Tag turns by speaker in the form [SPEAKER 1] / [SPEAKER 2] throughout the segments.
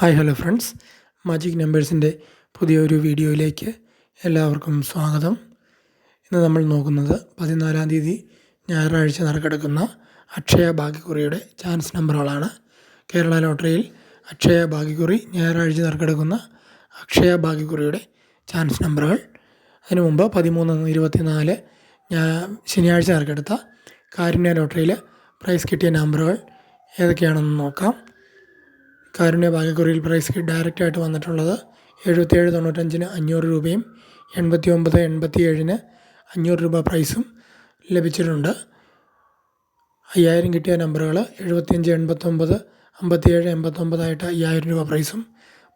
[SPEAKER 1] hi hello friends magic നമ്പേഴ്സിൻ്റെ പുതിയൊരു വീഡിയോയിലേക്ക് എല്ലാവർക്കും സ്വാഗതം ഇന്ന് നമ്മൾ നോക്കുന്നത് പതിനാലാം തീയതി ഞായറാഴ്ച നറുക്കെടുക്കുന്ന അക്ഷയ ഭാഗ്യക്കുറിയുടെ ചാൻസ് നമ്പറുകളാണ് കേരള ലോട്ടറിയിൽ അക്ഷയ ഭാഗ്യക്കുറി ഞായറാഴ്ച നറുക്കെടുക്കുന്ന അക്ഷയ ഭാഗ്യക്കുറിയുടെ ചാൻസ് നമ്പറുകൾ അതിനു മുമ്പ് പതിമൂന്ന് ഇരുപത്തിനാല് ശനിയാഴ്ച നറുക്കെടുത്ത കാരുണ്യ ലോട്ടറിയിൽ പ്രൈസ് കിട്ടിയ നമ്പറുകൾ ഏതൊക്കെയാണെന്ന് നോക്കാം കാരുണ്യ ഭാഗ്യക്കുറിയിൽ പ്രൈസ് ഡയറക്റ്റായിട്ട് വന്നിട്ടുള്ളത് എഴുപത്തേഴ് തൊണ്ണൂറ്റഞ്ചിന് അഞ്ഞൂറ് രൂപയും എൺപത്തി ഒമ്പത് എൺപത്തി ഏഴിന് അഞ്ഞൂറ് രൂപ പ്രൈസും ലഭിച്ചിട്ടുണ്ട് അയ്യായിരം കിട്ടിയ നമ്പറുകൾ എഴുപത്തിയഞ്ച് എൺപത്തൊമ്പത് അമ്പത്തിയേഴ് എൺപത്തൊമ്പതായിട്ട് അയ്യായിരം രൂപ പ്രൈസും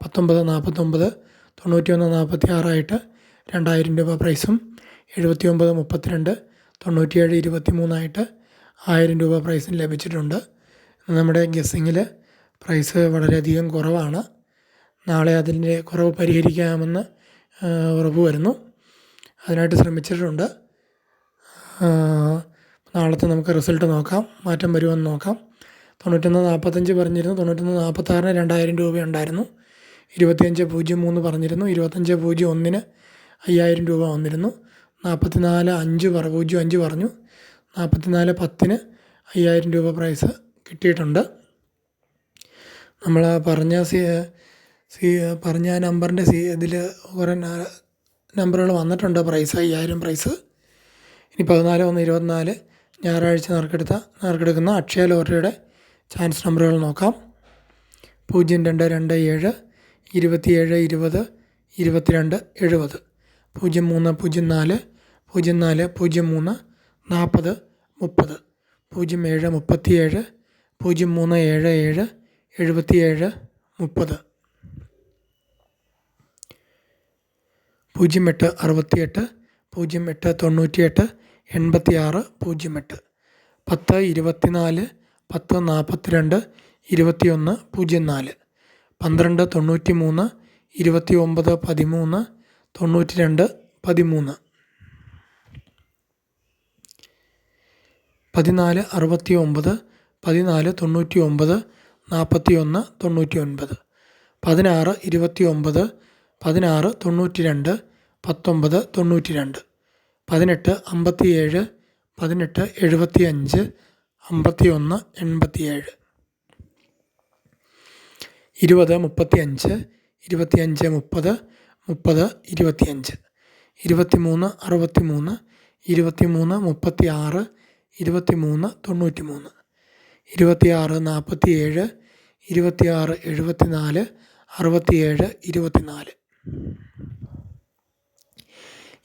[SPEAKER 1] പത്തൊമ്പത് നാൽപ്പത്തൊമ്പത് തൊണ്ണൂറ്റി ഒന്ന് നാൽപ്പത്തി ആറായിട്ട് രണ്ടായിരം രൂപ പ്രൈസും എഴുപത്തി ഒമ്പത് മുപ്പത്തിരണ്ട് തൊണ്ണൂറ്റിയേഴ് ഇരുപത്തി മൂന്നായിട്ട് ആയിരം രൂപ പ്രൈസും ലഭിച്ചിട്ടുണ്ട് നമ്മുടെ ഗസ്സിങ്ങിൽ പ്രൈസ് വളരെയധികം കുറവാണ് നാളെ അതിൻ്റെ കുറവ് പരിഹരിക്കാമെന്ന് ഉറപ്പ് വരുന്നു അതിനായിട്ട് ശ്രമിച്ചിട്ടുണ്ട് നാളത്തെ നമുക്ക് റിസൾട്ട് നോക്കാം മാറ്റം വരുമെന്ന് നോക്കാം തൊണ്ണൂറ്റൊന്ന് നാൽപ്പത്തഞ്ച് പറഞ്ഞിരുന്നു തൊണ്ണൂറ്റൊന്ന് നാൽപ്പത്താറിന് രണ്ടായിരം രൂപയുണ്ടായിരുന്നു ഇരുപത്തിയഞ്ച് പൂജ്യം മൂന്ന് പറഞ്ഞിരുന്നു ഇരുപത്തഞ്ച് പൂജ്യം ഒന്നിന് അയ്യായിരം രൂപ വന്നിരുന്നു നാൽപ്പത്തി നാല് അഞ്ച് പറ പൂജ്യം അഞ്ച് പറഞ്ഞു നാൽപ്പത്തി നാല് പത്തിന് അയ്യായിരം രൂപ പ്രൈസ് കിട്ടിയിട്ടുണ്ട് നമ്മൾ ആ പറഞ്ഞ സി സി പറഞ്ഞ ആ നമ്പറിൻ്റെ സി ഇതിൽ കുറേ നമ്പറുകൾ വന്നിട്ടുണ്ട് പ്രൈസ് അയ്യായിരം പ്രൈസ് ഇനി പതിനാല് ഒന്ന് ഇരുപത്തിനാല് ഞായറാഴ്ച നറുക്കെടുത്ത നറുക്കെടുക്കുന്ന അക്ഷയ ലോട്ടറിയുടെ ചാൻസ് നമ്പറുകൾ നോക്കാം പൂജ്യം രണ്ട് രണ്ട് ഏഴ് ഇരുപത്തിയേഴ് ഇരുപത് ഇരുപത്തിരണ്ട് എഴുപത് പൂജ്യം മൂന്ന് പൂജ്യം നാല് പൂജ്യം നാല് പൂജ്യം മൂന്ന് നാൽപ്പത് മുപ്പത് പൂജ്യം ഏഴ് മുപ്പത്തിയേഴ് പൂജ്യം മൂന്ന് ഏഴ് ഏഴ് എഴുപത്തിയേഴ് മുപ്പത് പൂജ്യം എട്ട് അറുപത്തിയെട്ട് പൂജ്യം എട്ട് തൊണ്ണൂറ്റിയെട്ട് എൺപത്തിയാറ് പൂജ്യം എട്ട് പത്ത് ഇരുപത്തിനാല് പത്ത് നാൽപ്പത്തിരണ്ട് ഇരുപത്തിയൊന്ന് പൂജ്യം നാല് പന്ത്രണ്ട് തൊണ്ണൂറ്റി മൂന്ന് ഇരുപത്തി ഒമ്പത് പതിമൂന്ന് തൊണ്ണൂറ്റി രണ്ട് പതിമൂന്ന് പതിനാല് അറുപത്തി ഒമ്പത് പതിനാല് തൊണ്ണൂറ്റി ഒമ്പത് നാൽപ്പത്തി ഒന്ന് തൊണ്ണൂറ്റി ഒൻപത് പതിനാറ് ഇരുപത്തി ഒമ്പത് പതിനാറ് തൊണ്ണൂറ്റി രണ്ട് പത്തൊമ്പത് തൊണ്ണൂറ്റി രണ്ട് പതിനെട്ട് അമ്പത്തി ഏഴ് പതിനെട്ട് എഴുപത്തി അഞ്ച് അമ്പത്തി ഒന്ന് എൺപത്തി ഏഴ് ഇരുപത് മുപ്പത്തി അഞ്ച് ഇരുപത്തി അഞ്ച് മുപ്പത് മുപ്പത് ഇരുപത്തി അഞ്ച് ഇരുപത്തി മൂന്ന് അറുപത്തി മൂന്ന് ഇരുപത്തി മൂന്ന് മുപ്പത്തി ആറ് ഇരുപത്തി മൂന്ന് തൊണ്ണൂറ്റി മൂന്ന് ഇരുപത്തിയാറ് നാൽപ്പത്തിയേഴ് ഇരുപത്തിയാറ് എഴുപത്തിനാല് അറുപത്തിയേഴ് ഇരുപത്തിനാല്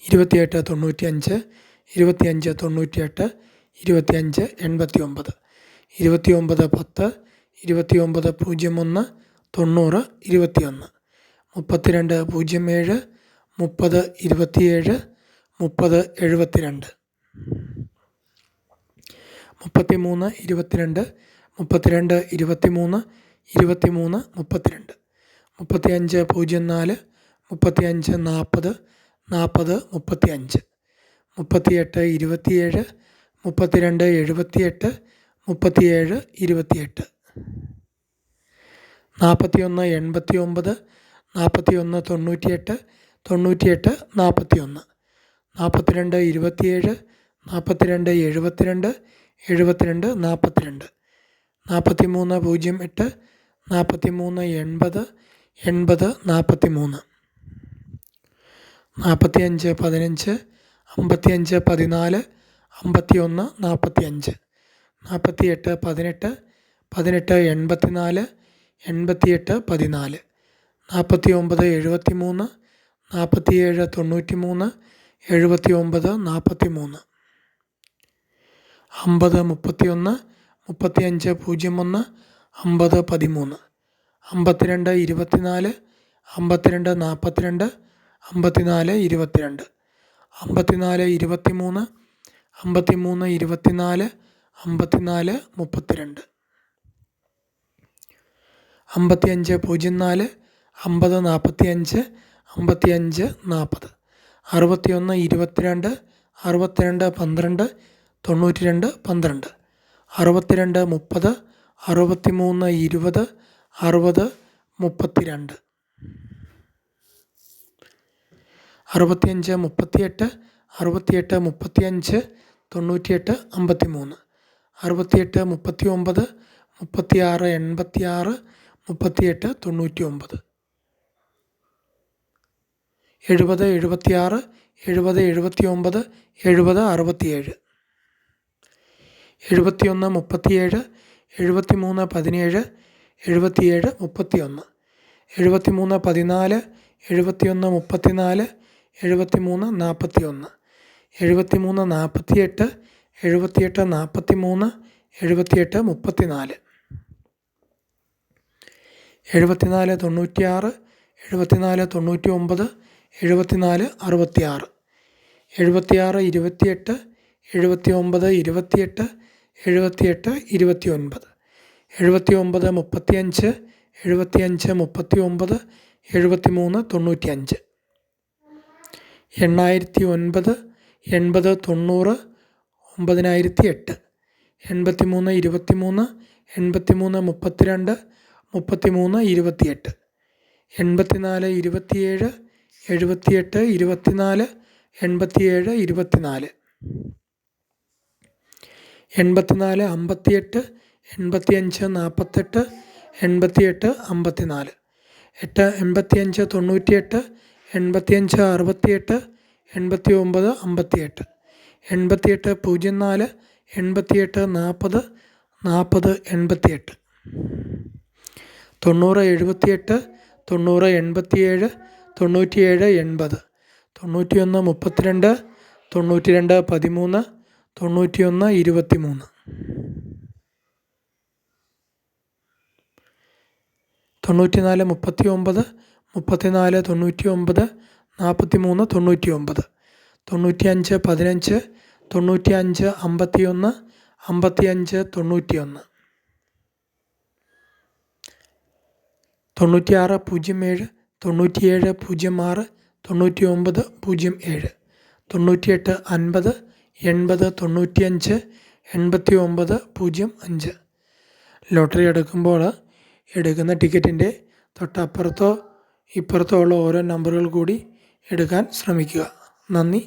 [SPEAKER 1] ഇരുപത്തിയെട്ട് തൊണ്ണൂറ്റി എട്ട് ഇരുപത്തി അഞ്ച് എൺപത്തി ഒമ്പത് ഇരുപത്തി ഒമ്പത് പത്ത് ഇരുപത്തി ഒമ്പത് പൂജ്യം ഒന്ന് തൊണ്ണൂറ് ഇരുപത്തി ഒന്ന് മുപ്പത്തി രണ്ട് പൂജ്യം ഏഴ് മുപ്പത് ഇരുപത്തിയേഴ് മുപ്പത് എഴുപത്തി എഴുപത്തിരണ്ട് മുപ്പത്തിമൂന്ന് ഇരുപത്തിരണ്ട് മുപ്പത്തിരണ്ട് ഇരുപത്തിമൂന്ന് ഇരുപത്തിമൂന്ന് മുപ്പത്തിരണ്ട് മുപ്പത്തി അഞ്ച് പൂജ്യം നാല് മുപ്പത്തി അഞ്ച് നാൽപ്പത് നാൽപ്പത് മുപ്പത്തി മുപ്പത്തിയഞ്ച് മുപ്പത്തിയെട്ട് ഇരുപത്തിയേഴ് മുപ്പത്തിരണ്ട് എഴുപത്തിയെട്ട് മുപ്പത്തിയേഴ് ഇരുപത്തിയെട്ട് നാൽപ്പത്തിയൊന്ന് എൺപത്തി ഒമ്പത് നാൽപ്പത്തിയൊന്ന് തൊണ്ണൂറ്റിയെട്ട് തൊണ്ണൂറ്റിയെട്ട് നാൽപ്പത്തിയൊന്ന് നാൽപ്പത്തിരണ്ട് ഇരുപത്തിയേഴ് നാൽപ്പത്തിരണ്ട് എഴുപത്തിരണ്ട് എഴുപത്തിരണ്ട് നാൽപ്പത്തിരണ്ട് നാൽപ്പത്തി മൂന്ന് പൂജ്യം എട്ട് നാൽപ്പത്തി മൂന്ന് എൺപത് എൺപത് നാൽപ്പത്തി മൂന്ന് നാൽപ്പത്തി അഞ്ച് പതിനഞ്ച് അമ്പത്തി അഞ്ച് പതിനാല് അമ്പത്തി ഒന്ന് നാൽപ്പത്തി അഞ്ച് നാൽപ്പത്തി എട്ട് പതിനെട്ട് പതിനെട്ട് എൺപത്തി നാല് എൺപത്തി എട്ട് പതിനാല് നാൽപ്പത്തി ഒമ്പത് എഴുപത്തി മൂന്ന് നാൽപ്പത്തി ഏഴ് തൊണ്ണൂറ്റി മൂന്ന് എഴുപത്തി ഒമ്പത് നാൽപ്പത്തി മൂന്ന് അമ്പത് മുപ്പത്തി ഒന്ന് മുപ്പത്തി അഞ്ച് പൂജ്യം ഒന്ന് അമ്പത് പതിമൂന്ന് അമ്പത്തിരണ്ട് ഇരുപത്തിനാല് അമ്പത്തിരണ്ട് നാൽപ്പത്തിരണ്ട് അമ്പത്തിനാല് ഇരുപത്തിരണ്ട് അമ്പത്തിനാല് ഇരുപത്തിമൂന്ന് അമ്പത്തിമൂന്ന് ഇരുപത്തിനാല് അമ്പത്തിനാല് മുപ്പത്തിരണ്ട് അഞ്ച് പൂജ്യം നാല് അമ്പത് നാൽപ്പത്തി അഞ്ച് അമ്പത്തി അഞ്ച് നാൽപ്പത് അറുപത്തി അറുപത്തിയൊന്ന് ഇരുപത്തിരണ്ട് അറുപത്തിരണ്ട് പന്ത്രണ്ട് തൊണ്ണൂറ്റി രണ്ട് പന്ത്രണ്ട് അറുപത്തിരണ്ട് മുപ്പത് അറുപത്തി മൂന്ന് ഇരുപത് അറുപത് മുപ്പത്തിരണ്ട് അറുപത്തിയഞ്ച് മുപ്പത്തിയെട്ട് അറുപത്തിയെട്ട് മുപ്പത്തിയഞ്ച് തൊണ്ണൂറ്റിയെട്ട് അമ്പത്തി മൂന്ന് അറുപത്തിയെട്ട് മുപ്പത്തി ഒമ്പത് മുപ്പത്തിയാറ് എൺപത്തിയാറ് മുപ്പത്തിയെട്ട് തൊണ്ണൂറ്റി ഒമ്പത് എഴുപത് എഴുപത്തിയാറ് എഴുപത് എഴുപത്തി ഒമ്പത് എഴുപത് അറുപത്തിയേഴ് എഴുപത്തിയൊന്ന് മുപ്പത്തിയേഴ് എഴുപത്തി മൂന്ന് പതിനേഴ് എഴുപത്തിയേഴ് മുപ്പത്തിയൊന്ന് എഴുപത്തി മൂന്ന് പതിനാല് എഴുപത്തിയൊന്ന് മുപ്പത്തിനാല് ഒന്ന് എഴുപത്തി മൂന്ന് നാൽപ്പത്തിയെട്ട് എഴുപത്തിയെട്ട് നാൽപ്പത്തി മൂന്ന് എഴുപത്തിയെട്ട് മുപ്പത്തിനാല് എഴുപത്തിനാല് തൊണ്ണൂറ്റിയാറ് എഴുപത്തിനാല് തൊണ്ണൂറ്റി ഒമ്പത് എഴുപത്തിനാല് അറുപത്തിയാറ് എഴുപത്തിയാറ് ഇരുപത്തിയെട്ട് എഴുപത്തി ഒമ്പത് ഇരുപത്തിയെട്ട് എഴുപത്തിയെട്ട് ഇരുപത്തി ഒൻപത് എഴുപത്തി ഒമ്പത് മുപ്പത്തി അഞ്ച് എഴുപത്തി അഞ്ച് മുപ്പത്തി ഒമ്പത് എഴുപത്തി മൂന്ന് തൊണ്ണൂറ്റി അഞ്ച് എണ്ണായിരത്തി ഒൻപത് എൺപത് തൊണ്ണൂറ് ഒമ്പതിനായിരത്തി എട്ട് എൺപത്തി മൂന്ന് ഇരുപത്തി മൂന്ന് എൺപത്തി മൂന്ന് മുപ്പത്തിരണ്ട് മുപ്പത്തി മൂന്ന് ഇരുപത്തിയെട്ട് എൺപത്തിനാല് ഇരുപത്തിയേഴ് എഴുപത്തിയെട്ട് ഇരുപത്തിനാല് എൺപത്തിയേഴ് ഇരുപത്തിനാല് എൺപത്തിനാല് അമ്പത്തിയെട്ട് എൺപത്തിയഞ്ച് നാൽപ്പത്തെട്ട് എൺപത്തിയെട്ട് അമ്പത്തിനാല് എട്ട് എൺപത്തിയഞ്ച് തൊണ്ണൂറ്റിയെട്ട് എൺപത്തിയഞ്ച് അറുപത്തിയെട്ട് എൺപത്തി ഒമ്പത് അമ്പത്തിയെട്ട് എൺപത്തിയെട്ട് പൂജ്യം നാല് എൺപത്തിയെട്ട് നാൽപ്പത് നാൽപ്പത് എൺപത്തിയെട്ട് തൊണ്ണൂറ് എഴുപത്തിയെട്ട് തൊണ്ണൂറ് എൺപത്തിയേഴ് തൊണ്ണൂറ്റിയേഴ് എൺപത് തൊണ്ണൂറ്റിയൊന്ന് മുപ്പത്തിരണ്ട് രണ്ട് പതിമൂന്ന് തൊണ്ണൂറ്റിയൊന്ന് ഇരുപത്തി മൂന്ന് തൊണ്ണൂറ്റി നാല് മുപ്പത്തി ഒമ്പത് മുപ്പത്തി നാല് തൊണ്ണൂറ്റി ഒമ്പത് നാൽപ്പത്തി മൂന്ന് തൊണ്ണൂറ്റി ഒമ്പത് തൊണ്ണൂറ്റി അഞ്ച് പതിനഞ്ച് തൊണ്ണൂറ്റി അഞ്ച് അമ്പത്തി ഒന്ന് അമ്പത്തി അഞ്ച് തൊണ്ണൂറ്റി ഒന്ന് തൊണ്ണൂറ്റിയാറ് പൂജ്യം ഏഴ് തൊണ്ണൂറ്റിയേഴ് പൂജ്യം ആറ് തൊണ്ണൂറ്റി ഒമ്പത് പൂജ്യം ഏഴ് തൊണ്ണൂറ്റിയെട്ട് അൻപത് എൺപത് അഞ്ച് എൺപത്തി ഒമ്പത് പൂജ്യം അഞ്ച് ലോട്ടറി എടുക്കുമ്പോൾ എടുക്കുന്ന ടിക്കറ്റിൻ്റെ തൊട്ടപ്പുറത്തോ ഇപ്പുറത്തോ ഉള്ള ഓരോ നമ്പറുകൾ കൂടി എടുക്കാൻ ശ്രമിക്കുക നന്ദി